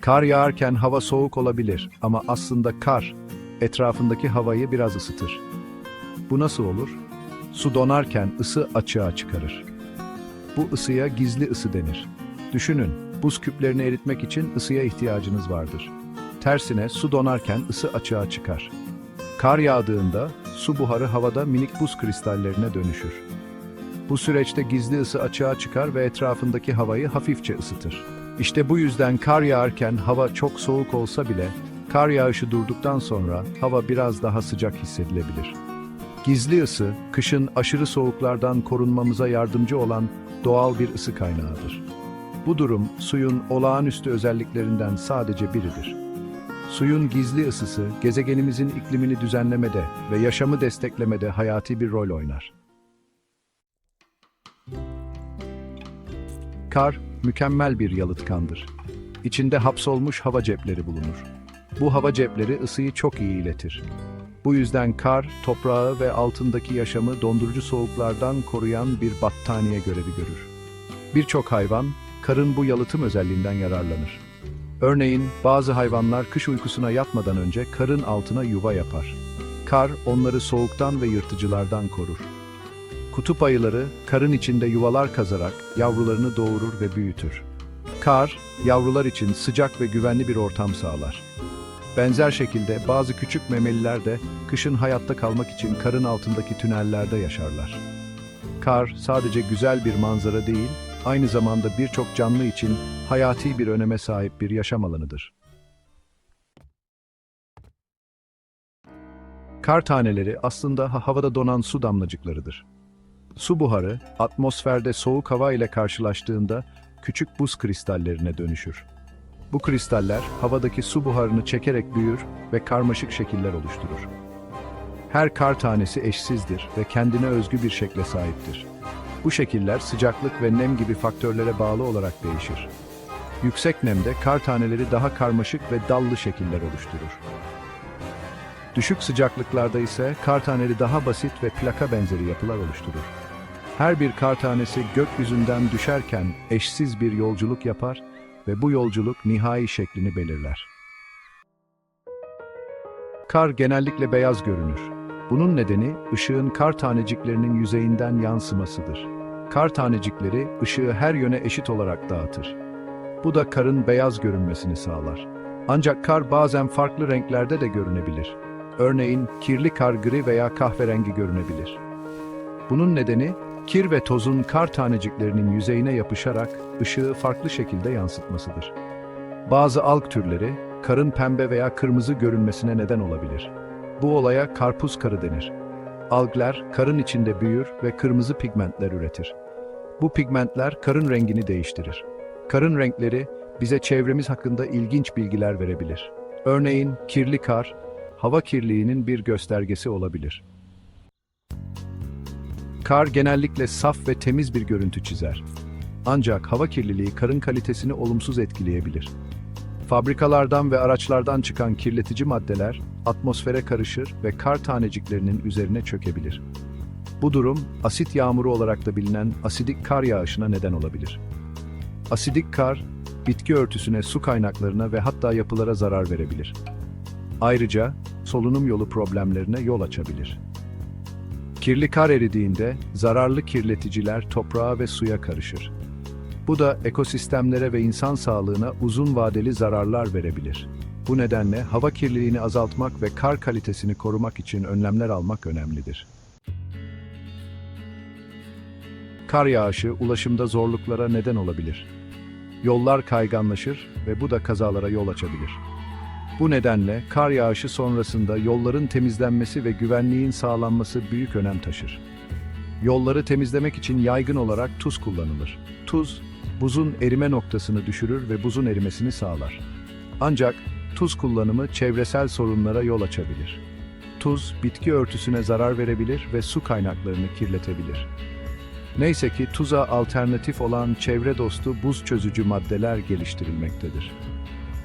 Kar yağarken hava soğuk olabilir ama aslında kar etrafındaki havayı biraz ısıtır. Bu nasıl olur? Su donarken ısı açığa çıkarır. Bu ısıya gizli ısı denir. Düşünün, buz küplerini eritmek için ısıya ihtiyacınız vardır. Tersine su donarken ısı açığa çıkar. Kar yağdığında su buharı havada minik buz kristallerine dönüşür. Bu süreçte gizli ısı açığa çıkar ve etrafındaki havayı hafifçe ısıtır. İşte bu yüzden kar yağarken hava çok soğuk olsa bile kar yağışı durduktan sonra hava biraz daha sıcak hissedilebilir. Gizli ısı, kışın aşırı soğuklardan korunmamıza yardımcı olan doğal bir ısı kaynağıdır. Bu durum suyun olağanüstü özelliklerinden sadece biridir. Suyun gizli ısısı gezegenimizin iklimini düzenlemede ve yaşamı desteklemede hayati bir rol oynar. Kar, mükemmel bir yalıtkandır. İçinde hapsolmuş hava cepleri bulunur. Bu hava cepleri ısıyı çok iyi iletir. Bu yüzden kar, toprağı ve altındaki yaşamı dondurucu soğuklardan koruyan bir battaniye görevi görür. Birçok hayvan, karın bu yalıtım özelliğinden yararlanır. Örneğin bazı hayvanlar kış uykusuna yatmadan önce karın altına yuva yapar. Kar onları soğuktan ve yırtıcılardan korur. Kutup ayıları karın içinde yuvalar kazarak yavrularını doğurur ve büyütür. Kar, yavrular için sıcak ve güvenli bir ortam sağlar. Benzer şekilde bazı küçük memeliler de kışın hayatta kalmak için karın altındaki tünellerde yaşarlar. Kar sadece güzel bir manzara değil, aynı zamanda birçok canlı için hayati bir öneme sahip bir yaşam alanıdır. Kar taneleri aslında ha- havada donan su damlacıklarıdır. Su buharı, atmosferde soğuk hava ile karşılaştığında küçük buz kristallerine dönüşür. Bu kristaller havadaki su buharını çekerek büyür ve karmaşık şekiller oluşturur. Her kar tanesi eşsizdir ve kendine özgü bir şekle sahiptir. Bu şekiller sıcaklık ve nem gibi faktörlere bağlı olarak değişir. Yüksek nemde kar taneleri daha karmaşık ve dallı şekiller oluşturur. Düşük sıcaklıklarda ise kar taneleri daha basit ve plaka benzeri yapılar oluşturur. Her bir kar tanesi gökyüzünden düşerken eşsiz bir yolculuk yapar ve bu yolculuk nihai şeklini belirler. Kar genellikle beyaz görünür. Bunun nedeni ışığın kar taneciklerinin yüzeyinden yansımasıdır. Kar tanecikleri ışığı her yöne eşit olarak dağıtır. Bu da karın beyaz görünmesini sağlar. Ancak kar bazen farklı renklerde de görünebilir. Örneğin kirli kar gri veya kahverengi görünebilir. Bunun nedeni kir ve tozun kar taneciklerinin yüzeyine yapışarak ışığı farklı şekilde yansıtmasıdır. Bazı alg türleri karın pembe veya kırmızı görünmesine neden olabilir. Bu olaya karpuz karı denir. Algler karın içinde büyür ve kırmızı pigmentler üretir. Bu pigmentler karın rengini değiştirir. Karın renkleri bize çevremiz hakkında ilginç bilgiler verebilir. Örneğin kirli kar, hava kirliliğinin bir göstergesi olabilir. Kar genellikle saf ve temiz bir görüntü çizer. Ancak hava kirliliği karın kalitesini olumsuz etkileyebilir. Fabrikalardan ve araçlardan çıkan kirletici maddeler atmosfere karışır ve kar taneciklerinin üzerine çökebilir. Bu durum asit yağmuru olarak da bilinen asidik kar yağışına neden olabilir. Asidik kar, bitki örtüsüne, su kaynaklarına ve hatta yapılara zarar verebilir. Ayrıca solunum yolu problemlerine yol açabilir. Kirli kar eridiğinde zararlı kirleticiler toprağa ve suya karışır. Bu da ekosistemlere ve insan sağlığına uzun vadeli zararlar verebilir. Bu nedenle hava kirliliğini azaltmak ve kar kalitesini korumak için önlemler almak önemlidir. Kar yağışı ulaşımda zorluklara neden olabilir. Yollar kayganlaşır ve bu da kazalara yol açabilir. Bu nedenle kar yağışı sonrasında yolların temizlenmesi ve güvenliğin sağlanması büyük önem taşır. Yolları temizlemek için yaygın olarak tuz kullanılır. Tuz, buzun erime noktasını düşürür ve buzun erimesini sağlar. Ancak tuz kullanımı çevresel sorunlara yol açabilir. Tuz, bitki örtüsüne zarar verebilir ve su kaynaklarını kirletebilir. Neyse ki tuza alternatif olan çevre dostu buz çözücü maddeler geliştirilmektedir.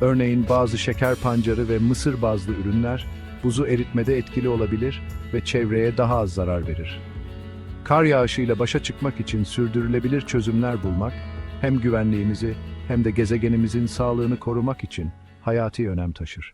Örneğin bazı şeker pancarı ve mısır bazlı ürünler buzu eritmede etkili olabilir ve çevreye daha az zarar verir. Kar yağışıyla başa çıkmak için sürdürülebilir çözümler bulmak hem güvenliğimizi hem de gezegenimizin sağlığını korumak için hayati önem taşır.